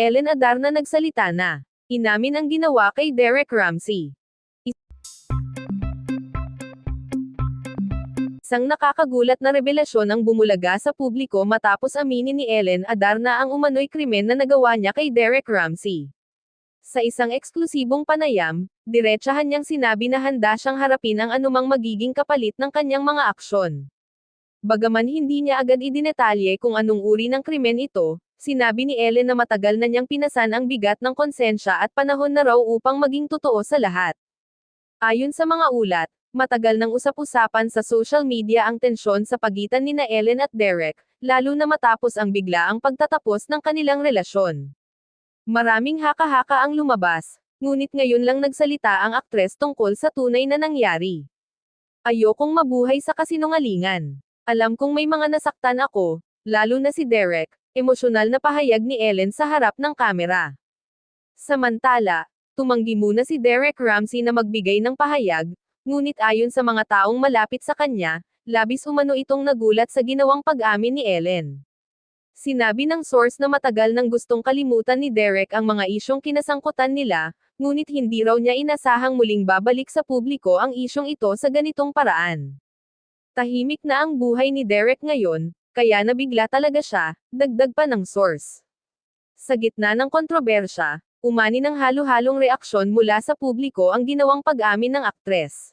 Ellen Adarna nagsalita na. Inamin ang ginawa kay Derek Ramsey. Isang nakakagulat na revelasyon ang bumulaga sa publiko matapos aminin ni Ellen Adarna ang umano'y krimen na nagawa niya kay Derek Ramsey. Sa isang eksklusibong panayam, diretsahan niyang sinabi na handa siyang harapin ang anumang magiging kapalit ng kanyang mga aksyon. Bagaman hindi niya agad idinetalye kung anong uri ng krimen ito, sinabi ni Ellen na matagal na niyang pinasan ang bigat ng konsensya at panahon na raw upang maging totoo sa lahat. Ayon sa mga ulat, matagal nang usap-usapan sa social media ang tensyon sa pagitan ni na Ellen at Derek, lalo na matapos ang bigla ang pagtatapos ng kanilang relasyon. Maraming haka-haka ang lumabas, ngunit ngayon lang nagsalita ang aktres tungkol sa tunay na nangyari. Ayokong mabuhay sa kasinungalingan. Alam kong may mga nasaktan ako, lalo na si Derek, emosyonal na pahayag ni Ellen sa harap ng kamera. Samantala, tumanggi muna si Derek Ramsey na magbigay ng pahayag, ngunit ayon sa mga taong malapit sa kanya, labis umano itong nagulat sa ginawang pag-amin ni Ellen. Sinabi ng source na matagal nang gustong kalimutan ni Derek ang mga isyong kinasangkutan nila, ngunit hindi raw niya inasahang muling babalik sa publiko ang isyong ito sa ganitong paraan. Tahimik na ang buhay ni Derek ngayon, kaya nabigla talaga siya, dagdag pa ng source. Sa gitna ng kontrobersya, umani ng halo-halong reaksyon mula sa publiko ang ginawang pag-amin ng aktres.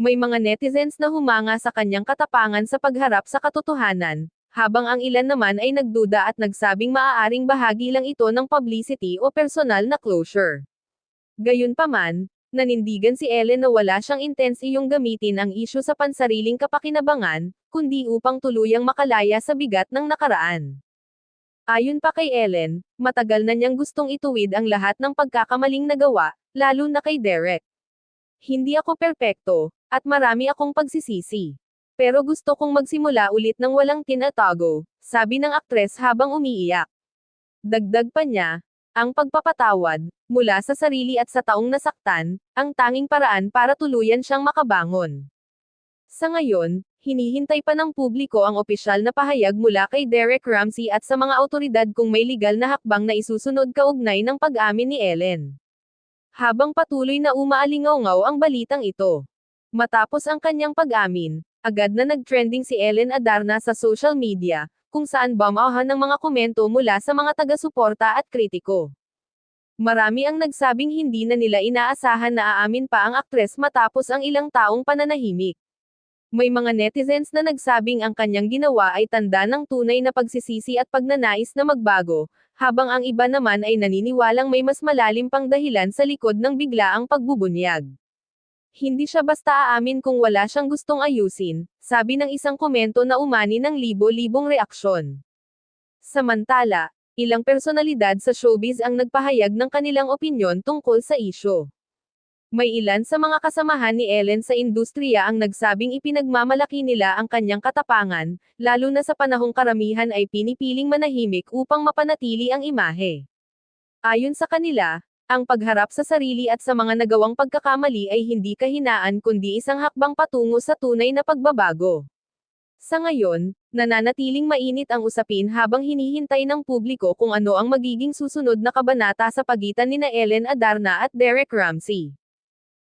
May mga netizens na humanga sa kanyang katapangan sa pagharap sa katotohanan, habang ang ilan naman ay nagduda at nagsabing maaaring bahagi lang ito ng publicity o personal na closure. Gayunpaman, nanindigan si Ellen na wala siyang intensiyong gamitin ang isyu sa pansariling kapakinabangan, kundi upang tuluyang makalaya sa bigat ng nakaraan. Ayon pa kay Ellen, matagal na niyang gustong ituwid ang lahat ng pagkakamaling nagawa, lalo na kay Derek. Hindi ako perpekto, at marami akong pagsisisi. Pero gusto kong magsimula ulit ng walang tinatago, sabi ng aktres habang umiiyak. Dagdag pa niya, ang pagpapatawad, mula sa sarili at sa taong nasaktan, ang tanging paraan para tuluyan siyang makabangon. Sa ngayon, hinihintay pa ng publiko ang opisyal na pahayag mula kay Derek Ramsey at sa mga autoridad kung may legal na hakbang na isusunod kaugnay ng pag-amin ni Ellen. Habang patuloy na umaalingaw ang balitang ito. Matapos ang kanyang pag-amin, agad na nag-trending si Ellen Adarna sa social media, kung saan bamahan ng mga komento mula sa mga taga-suporta at kritiko. Marami ang nagsabing hindi na nila inaasahan na aamin pa ang aktres matapos ang ilang taong pananahimik. May mga netizens na nagsabing ang kanyang ginawa ay tanda ng tunay na pagsisisi at pagnanais na magbago, habang ang iba naman ay naniniwalang may mas malalim pang dahilan sa likod ng biglaang pagbubunyag. Hindi siya basta aamin kung wala siyang gustong ayusin, sabi ng isang komento na umani ng libo-libong reaksyon. Samantala, ilang personalidad sa showbiz ang nagpahayag ng kanilang opinyon tungkol sa isyo. May ilan sa mga kasamahan ni Ellen sa industriya ang nagsabing ipinagmamalaki nila ang kanyang katapangan, lalo na sa panahong karamihan ay pinipiling manahimik upang mapanatili ang imahe. Ayon sa kanila, ang pagharap sa sarili at sa mga nagawang pagkakamali ay hindi kahinaan kundi isang hakbang patungo sa tunay na pagbabago. Sa ngayon, nananatiling mainit ang usapin habang hinihintay ng publiko kung ano ang magiging susunod na kabanata sa pagitan ni na Ellen Adarna at Derek Ramsey.